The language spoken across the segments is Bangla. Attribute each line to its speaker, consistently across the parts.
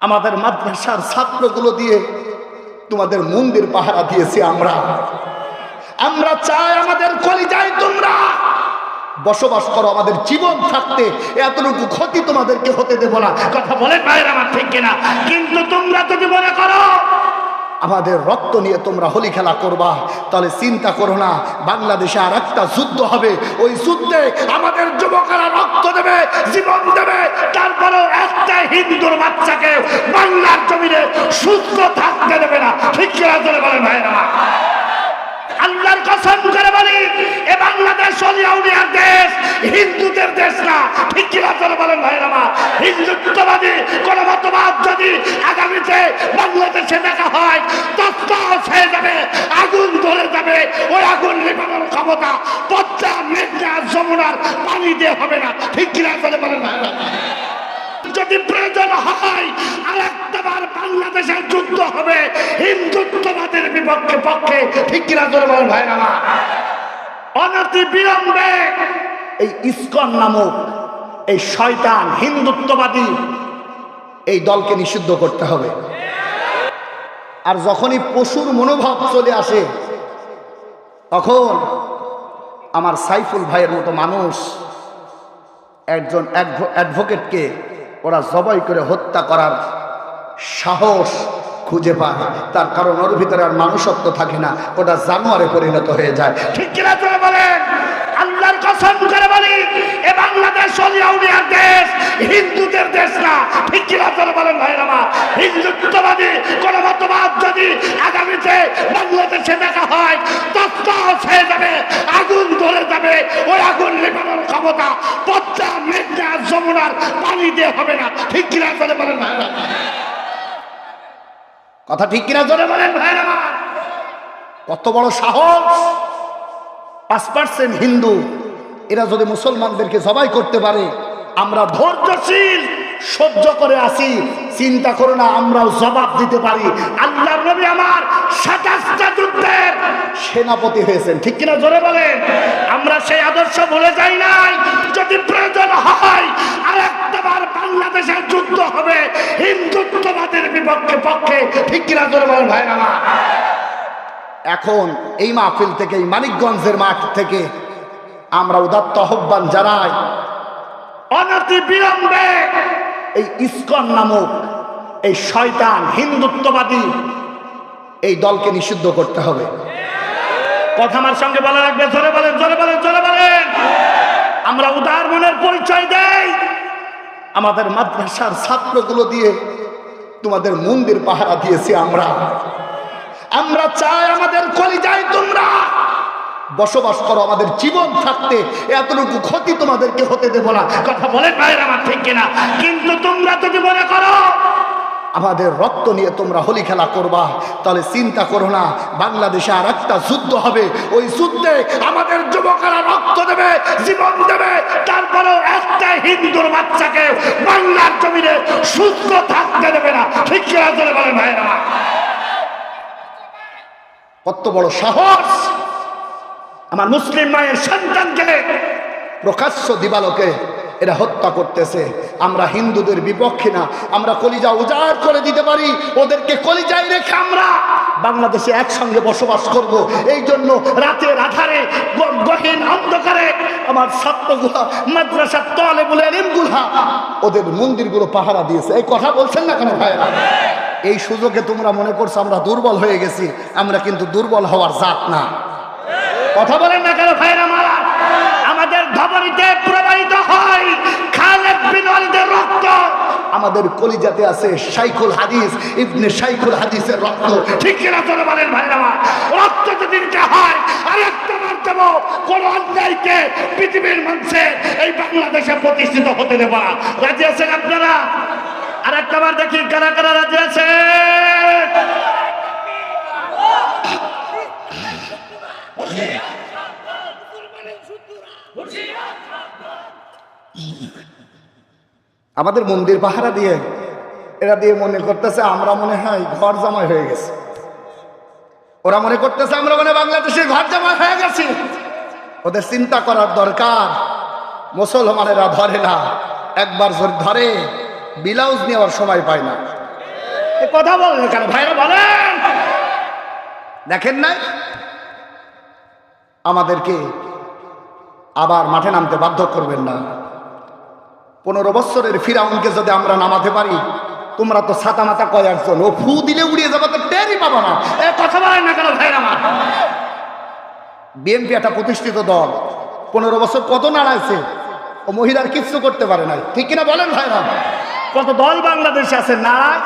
Speaker 1: আমাদের মাদ্রাসার ছাত্রগুলো দিয়ে তোমাদের মন্দির পাহারা দিয়েছি আমরা। আমরা চাই আমাদের কলিজায় তোমরা বসবাস করো, আমাদের জীবন থাকতে। এতটুকু ক্ষতি তোমাদেরকে হতে দেব না। কথা বলে বাইরে আমার ঠিক কিনা? কিন্তু তোমরা যদি মনে করো, আমাদের রক্ত নিয়ে তোমরা হোলি খেলা করবা, তাহলে চিন্তা করো না, বাংলাদেশে আর একটা যুদ্ধ হবে। ওই যুদ্ধে আমাদের যুবকেরা রক্ত দেবে, জীবন দেবে হিন্দুর বাচ্চাকে বাংলার জমিনে সুস্থ থাকতে দেবে না। ঠিক বলেন ভাইরা আল্লাহর কসম করে বলি, এ বাংলাদেশ অলিয়াউলিয়ার দেশ হিন্দুদের দেশ না। ঠিক কিনা চলে বলেন ভাইরা আমার? হিন্দুত্ববাদী, কোন মতবাদ যদি আগামীতে বাংলাদেশে দেখা হয়, তৎকাল হয়ে যাবে, আগুন ধরে যাবে, ওই আগুন নিবানোর ক্ষমতা পদ্মা, মেঘনা, যমুনার পানি দিয়ে হবে না। ঠিক কিনা চলে বলেন ভাইরা যদি প্রয়োজন হয় আর একটাবার বাংলাদেশের যুদ্ধ হবে, হিন্দুত্ববাদের বিপক্ষে পক্ষে। ঠিক কিনা ভাই আমার? অনতি বিলম্বে এই ইস্কন নামক এই শয়তান, হিন্দুত্ববাদী এই দলকে নিষিদ্ধ করতে হবে। আর যখনই পশুর মনোভাব চলে আসে, তখন আমার সাইফুল ভাইয়ের মতো মানুষ একজন অ্যাডভোকেটকে ওরা জবাই করে হত্যা করার সাহস খুঁজে পায়। তার কারণ ওর ভিতরে আর মানুষত্ব থাকে না, ওটা জানোয়ারে পরিণত হয়ে যায়। ঠিক কিনা বলেন? বাংলাদেশ দেশ হিন্দুদের দেশ না। ঠিক যদি দেখা হয় তৎকাল হয়ে যাবে আগুন ধরে যাবে ওই আগুন নিবানোর ক্ষমতা পদ্মা মেঘনা যমুনার পানি দিয়ে হবে না। ঠিক কিনা চলে বলেন ভাইরা কথা ঠিক কিনা জোরে বলেন ভাইরা কত বড় সাহস। পাঁচ পার্সেন্ট হিন্দু, এরা যদি মুসলমানদেরকে জবাই করতে পারে, আমরা ধৈর্যশীল, সহ্য করে আসি চিন্তা করো না, আমরাও জবাব দিতে পারি। আল্লাহ নবী আমার সাতাশটা যুদ্ধের সেনাপতি হয়েছেন। ঠিক কিনা জোরে বলেন? আমরা সেই আদর্শ ভুলে যাই নাই। যদি প্রয়োজন হয়, আর বাংলাদেশের যুদ্ধ হবে, হিন্দুত্ববাদের বিপক্ষে পক্ষে। ঠিক কিনা জোরে বলেন ভাই আমার? এখন এই মাহফিল থেকে, এই মানিকগঞ্জের মাঠ থেকে আমরা উদাত্ত আহ্বান জানাই, অনতি বিলম্বে এই ইস্কন নামক এই শয়তান, হিন্দুত্ববাদী এই দলকে নিষিদ্ধ করতে হবে। কথা আমার সঙ্গে বলা রাখবে জোরে বলেন জোরে বলেন জোরে বলেন। আমরা উদার মনের পরিচয় দেই। আমাদের মাদ্রাসার ছাত্রগুলো দিয়ে তোমাদের মন্দির পাহারা দিয়েছি আমরা। আমরা চাই আমাদের কলিজায় তোমরা বসবাস করো, আমাদের জীবন থাকতে এতটুকু ক্ষতি তোমাদেরকে হতে দেব না। কথা বলে বাইরে আমার ঠিক কিনা? কিন্তু তোমরা যদি মনে করো, আমাদের রক্ত নিয়ে তোমরা হোলি খেলা করবা, তাহলে চিন্তা করো না, বাংলাদেশে আর একটা যুদ্ধ হবে। ওই যুদ্ধে আমাদের যুবকেরা রক্ত দেবে, জীবন দেবে, তারপরেও একটা হিন্দুর বাচ্চাকে সুস্থ থাকতে দেবে না। ঠিক কিনা বলেন ভাইরা কত বড় সাহস। আমার মুসলিম মায়ের সন্তানকে, প্রকাশ্য দিবালোকে এরা হত্যা করতেছে। আমরা হিন্দুদের বিপক্ষে না, আমরা কলিজা উজাড় করে দিতে পারি। ওদেরকে কলিজায় রেখে আমরা বাংলাদেশে একসঙ্গে বসবাস করব। এই জন্য রাতের আধারে গহীন অন্ধকারে আমার ছাত্রগুলা মাদ্রাসার তলে বলে এলিমগুলা ওদের মন্দিরগুলো পাহারা দিয়েছে। এই কথা বলছেন না কেন ভাইরা এই সুযোগে তোমরা মনে করছ আমরা দুর্বল হয়ে গেছি, আমরা কিন্তু দুর্বল হওয়ার জাত না। কথা বলেন না কেন ভাইরা মারা? আমাদের ধবনিতে প্রবাহিত হয় খালেদ রক্ত। আমাদের কলিজাতে আছে শাইখুল হাদিস, ইবনে শাইখুল হাদিসের রক্ত। ঠিক কিনা তোরা বলেন ভাইরা রক্ত যদি হয় আর কোন পৃথিবীর মঞ্চে এই বাংলাদেশে প্রতিষ্ঠিত হতে দেব না। রাজি আছেন আপনারা? আর একটা বার দেখি কারা কারা রাজি আছে। আমাদের মন্দির পাহারা দিয়ে, এরা দিয়ে মনে করতেছে আমরা মনে হয় ঘর জামাই হয়ে গেছে। ওরা মনে করতেছে আমরা মনে বাংলাদেশে ঘর জামাই হয়ে গেছি। ওদের চিন্তা করার দরকার। মুসলমানেরা ধরে না, একবার যদি ধরে, ব্লাউজ নেওয়ার সময় পায় না। কথা বলেন কেন ভাইরা, বলেন! দেখেন নাই? আমাদেরকে আবার মাঠে নামতে বাধ্য করবেন না। পনেরো বছরের ফিরাউনকে যদি আমরা নামাতে পারি, তোমরা তো ছাতা মাথা কয়েকজন, ও ফু দিলে উড়িয়ে যাবে, তো টেরই পাবো না। এ কথা বলেন না কেন ভাইরা আমার? বিএনপি একটা প্রতিষ্ঠিত দল। পনেরো বছর কত নাড়াইছে? ও মহিলার কিচ্ছু করতে পারে নাই। ঠিক কিনা বলেন ভাইরা? কত দল বাংলাদেশে আছে? নাড়ায়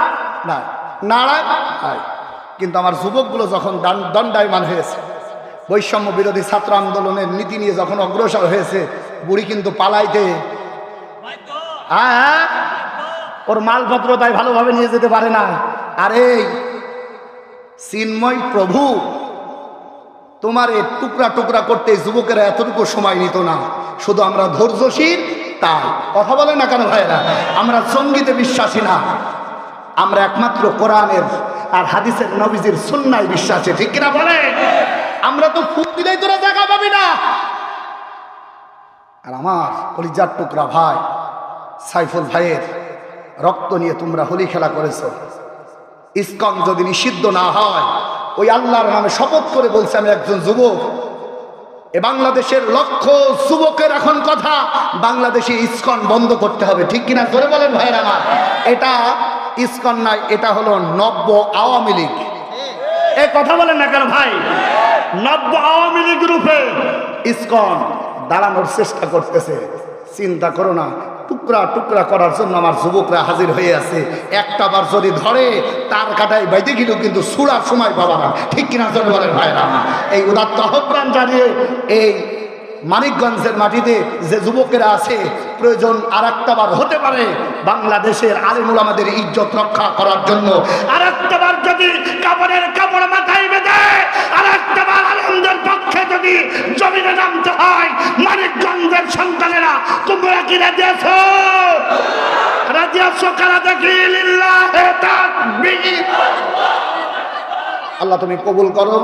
Speaker 1: না নাড়ায় নাই। কিন্তু আমার যুবকগুলো যখন দণ্ডায়মান হয়েছে বৈষম্য বিরোধী ছাত্র আন্দোলনের নীতি নিয়ে যখন অগ্রসর হয়েছে বুড়ি কিন্তু পালাইতে হ্যাঁ হ্যাঁ। ওর মালপত্র তাই ভালোভাবে নিয়ে যেতে পারে না। আরে চিন্ময় প্রভু। তোমার এই টুকরা টুকরা করতে যুবকেরা এতটুকু সময় নিত না। শুধু আমরা ধৈর্যশীল, তাই। কথা বলে না কেন ভাইরা আমরা সঙ্গীতে বিশ্বাসী না। আমরা একমাত্র কোরআনের আর হাদিসের নবীজির সুন্নায় বিশ্বাসী, ঠিক কিনা বলে আমরা তো ফুল দিলেই তোরা জায়গা পাবি না। আর আমার কলিজার টুকরা ভাই, সাইফুল ভাইয়ের রক্ত নিয়ে তোমরা হোলি খেলা করেছ। ইসকন যদি নিষিদ্ধ না হয় ওই আল্লাহর নামে শপথ করে বলছে আমি একজন যুবক। এ বাংলাদেশের লক্ষ যুবকের এখন কথা। বাংলাদেশে ইস্কন বন্ধ করতে হবে। ঠিক কিনা? করে বলেন ভাইয়ের আমার। এটা ইস্কন নাই এটা হলো নব্য আওয়ামী লীগ। এ কথা বলেন না কেন ভাই? নব্য আওয়ামী লীগ রূপে ইস্কন দাঁড়ানোর চেষ্টা করতেছে। চিন্তা করো না টুকরা টুকরা করার জন্য আমার যুবকরা হাজির হয়ে আছে। একটা বার যদি ধরে, তার কাটায় বাইতে গেলেও কিন্তু সুরার সময় পাবা না। ঠিক কিনা বলেন ভাইরা? এই উদাত্ত আহ্বান জানিয়ে এই মানিকগঞ্জের মাটিতে যে যুবকেরা আছে, প্রয়োজন আর বার হতে পারে বাংলাদেশের আলিমুল আমাদের ইজ্জত রক্ষা করার জন্য। আর বার যদি কাপড়ের কাপড় মাথায় বেঁধে আর বার আলমদের পক্ষে যদি জমিনে নামতে হয়, মানিকগঞ্জের সন্তানেরা কি রাজি আছো রাজি কারা দেখি। আল্লাহ তুমি কবুল করো।